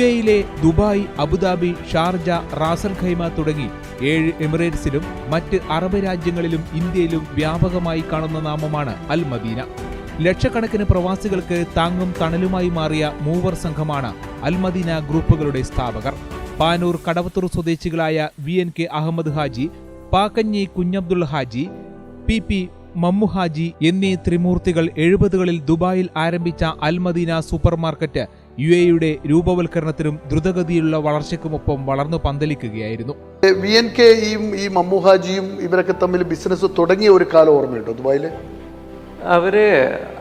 U Dubai Abu Dhabi Sharjah Ras al Khaimah തുടങ്ങി ഏഴ് എമിറേറ്റ്സിലും മറ്റ് അറബ് രാജ്യങ്ങളിലും ഇന്ത്യയിലും വ്യാപകമായി കാണുന്ന നാമമാണ് അൽ മദീന ലക്ഷക്കണക്കിന് പ്രവാസികൾക്ക് താങ്ങും തണലുമായി മാറിയ മൂവർ സംഘമാണ് അൽ മദീന ഗ്രൂപ്പുകളുടെ സ്ഥാപകർ. പാനൂർ കടവത്തൂർ സ്വദേശികളായ V N K Ahammed Haji Pakkanji Kunhabdul Haji P P Mammu Haji എന്നീ ത്രിമൂർത്തികൾ എഴുപതുകളിൽ ദുബായിൽ ആരംഭിച്ച അൽമദീന സൂപ്പർ മാർക്കറ്റ് യു എയുടെ രൂപവൽക്കരണത്തിനും ദ്രുതഗതിയിലുള്ള വളർച്ചയ്ക്കുമൊപ്പം വളർന്നു പന്തലിക്കുകയായിരുന്നു. വി എൻ കെയും ഈ മമ്മുഹാജിയും ഇവരൊക്കെ തമ്മിൽ ബിസിനസ് തുടങ്ങിയ ഒരു കാലം ഓർമ്മയുണ്ടോ ദുബായിൽ? അവർ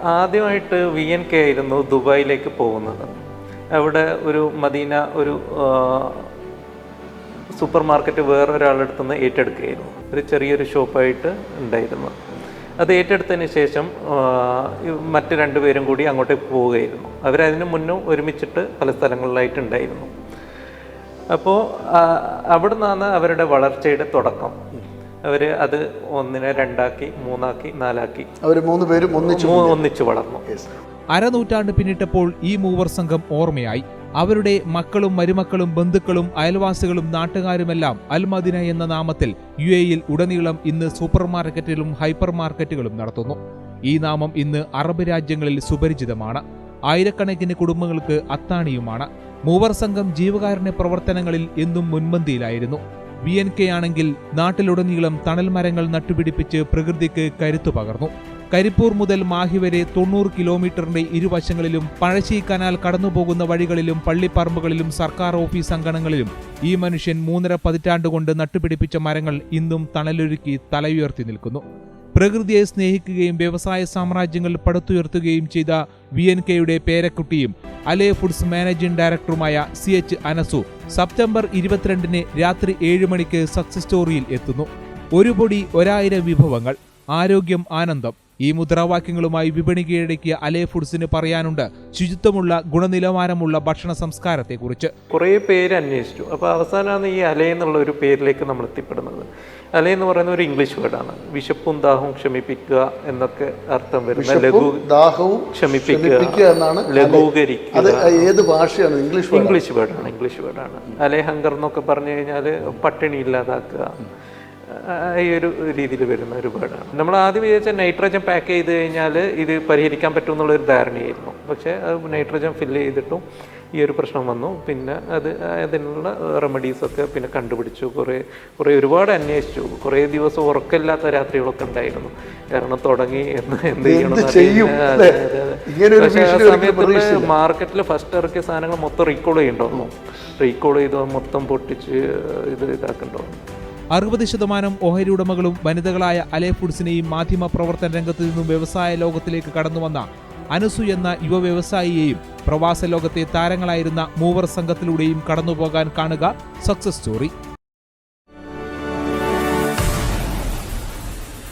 ആദ്യമായിട്ട് വി എൻ കെ ആയിരുന്നു ദുബായിലേക്ക് പോകുന്നത്. അവിടെ ഒരു മദീന ഒരു സൂപ്പർ മാർക്കറ്റ് വേറൊരാളുടെ അടുത്ത് നിന്ന് ഏറ്റെടുക്കുകയായിരുന്നു. ഒരു ചെറിയൊരു ഷോപ്പായിട്ട് ഉണ്ടായിരുന്നു. അത് ഏറ്റെടുത്തതിന് ശേഷം മറ്റു രണ്ടുപേരും കൂടി അങ്ങോട്ട് പോവുകയായിരുന്നു. അവരതിന് മുന്നും ഒരുമിച്ചിട്ട് പല സ്ഥലങ്ങളിലായിട്ടുണ്ടായിരുന്നു. അപ്പോൾ അവിടെ നിന്നാണ് അവരുടെ വളർച്ചയുടെ തുടക്കം. അവർ അത് ഒന്നിനെ രണ്ടാക്കി മൂന്നാക്കി നാലാക്കി. അവർ മൂന്ന് പേരും ഒന്നിച്ച് ഒന്നിച്ച് ഒന്നിച്ചു വളർന്നു. അരനൂറ്റാണ്ട് പിന്നിട്ടപ്പോൾ ഈ മൂവർ സംഘം ഓർമ്മയായി. അവരുടെ മക്കളും മരുമക്കളും ബന്ധുക്കളും അയൽവാസികളും നാട്ടുകാരുമെല്ലാം അൽമദിന എന്ന നാമത്തിൽ യു എയിൽ ഉടനീളം ഇന്ന് സൂപ്പർ മാർക്കറ്റിലും ഹൈപ്പർ മാർക്കറ്റുകളും നടത്തുന്നു. ഈ നാമം ഇന്ന് അറബ് രാജ്യങ്ങളിൽ സുപരിചിതമാണ്. ആയിരക്കണക്കിന് കുടുംബങ്ങൾക്ക് അത്താണിയുമാണ്. മൂവർ സംഘം ജീവകാരുണ്യ പ്രവർത്തനങ്ങളിൽ എന്നും മുൻപന്തിയിലായിരുന്നു. വി എൻ കെ ആണെങ്കിൽ നാട്ടിലുടനീളം തണൽ മരങ്ങൾ നട്ടുപിടിപ്പിച്ച് പ്രകൃതിക്ക് കരുത്തു പകർന്നു. കരിപ്പൂർ മുതൽ മാഹി വരെ തൊണ്ണൂറ് കിലോമീറ്ററിന്റെ ഇരുവശങ്ങളിലും പഴശ്ശി കനാൽ കടന്നുപോകുന്ന വഴികളിലും പള്ളിപ്പറമ്പുകളിലും സർക്കാർ ഓഫീസ് അങ്കണങ്ങളിലും ഈ മനുഷ്യൻ മൂന്നര പതിറ്റാണ്ടുകൊണ്ട് നട്ടുപിടിപ്പിച്ച മരങ്ങൾ ഇന്നും തണലൊരുക്കി തലയുയർത്തി നിൽക്കുന്നു. പ്രകൃതിയെ സ്നേഹിക്കുകയും വ്യവസായ സാമ്രാജ്യങ്ങൾ പടുത്തുയർത്തുകയും ചെയ്ത വി എൻ കെയുടെ പേരക്കുട്ടിയും അലേ ഫുഡ്സ് മാനേജിംഗ് ഡയറക്ടറുമായ സി എച്ച് അനസു സെപ്റ്റംബർ ഇരുപത്തിരണ്ടിന് രാത്രി ഏഴ് മണിക്ക് സക്സസ് സ്റ്റോറിയിൽ എത്തുന്നു. ഒരു പൊടി ഒരായിരം വിഭവങ്ങൾ. ആരോഗ്യം ആനന്ദം. ഈ മുദ്രാവാക്യങ്ങളുമായി വിപണി കീഴടക്കിയ അലേ ഫുഡ്സിന് പറയാനുണ്ട്. ശുചിത്വമുള്ള ഗുണനിലവാരമുള്ള ഭക്ഷണ സംസ്കാരത്തെക്കുറിച്ച്. കുറേ പേര് അന്വേഷിച്ചു. അപ്പോൾ അവസാനമാണ് ഈ അലേ എന്നുള്ള ഒരു പേരിലേക്ക് നമ്മൾ എത്തിപ്പെടുന്നത്. അലേ എന്ന് പറയുന്ന ഒരു ഇംഗ്ലീഷ് വേർഡാണ്. വിശപ്പും ദാഹവും ക്ഷമിപ്പിക്കുക എന്നൊക്കെ അർത്ഥം വരുന്ന ലഘു ദാഹവും ക്ഷമിപ്പിക്കുക എന്നാണ് ലഘൂകരിക്കുക. അത് ഏത് ഭാഷയാണ്? ഇംഗ്ലീഷ് ഇംഗ്ലീഷ് വേർഡാണ് ഇംഗ്ലീഷ് വേർഡാണ്. അലേ ഹങ്കർ എന്നൊക്കെ പറഞ്ഞു കഴിഞ്ഞാൽ പട്ടിണി ഇല്ലാതാക്കുക. ഈ ഒരു രീതിയിൽ വരുന്ന ഒരു നമ്മൾ ആദ്യം വിചാരിച്ച നൈട്രജൻ പാക്ക് ചെയ്ത് കഴിഞ്ഞാൽ ഇത് പരിഹരിക്കാൻ പറ്റുമെന്നുള്ളൊരു ധാരണയായിരുന്നു. പക്ഷേ അത് നൈട്രജൻ ഫില്ല് ചെയ്തിട്ടും ഈ ഒരു പ്രശ്നം വന്നു. പിന്നെ അത് അതിനുള്ള റെമഡീസൊക്കെ പിന്നെ കണ്ടുപിടിച്ചു. കുറേ കുറേ ഒരുപാട് അന്വേഷിച്ചു. കുറേ ദിവസം ഉറക്കമില്ലാത്ത രാത്രികളൊക്കെ ഉണ്ടായിരുന്നു. കാരണം തുടങ്ങി എന്ന് എന്ത് ചെയ്യണം പക്ഷേ ആ സമയത്ത് മാർക്കറ്റിൽ ഫസ്റ്റ് ഇറക്കിയ സാധനങ്ങൾ മൊത്തം റീകോൾ ചെയ്യണ്ടോന്നു റീകോൾ ചെയ്ത് മൊത്തം പൊട്ടിച്ച് ഇത് ഇതാക്കണ്ടോ അറുപത് ശതമാനം ഓഹരി ഉടമകളും വനിതകളായ അലേ ഫുഡ്സിനെയും മാധ്യമ പ്രവർത്തന രംഗത്തു നിന്നും വ്യവസായ ലോകത്തിലേക്ക് കടന്നുവന്ന അനുസു എന്ന യുവ വ്യവസായിയെയും പ്രവാസ ലോകത്തെ താരങ്ങളായിരുന്ന മൂവർ സംഘത്തിലൂടെയും കടന്നുപോകാൻ കാണുക സക്സസ് സ്റ്റോറി.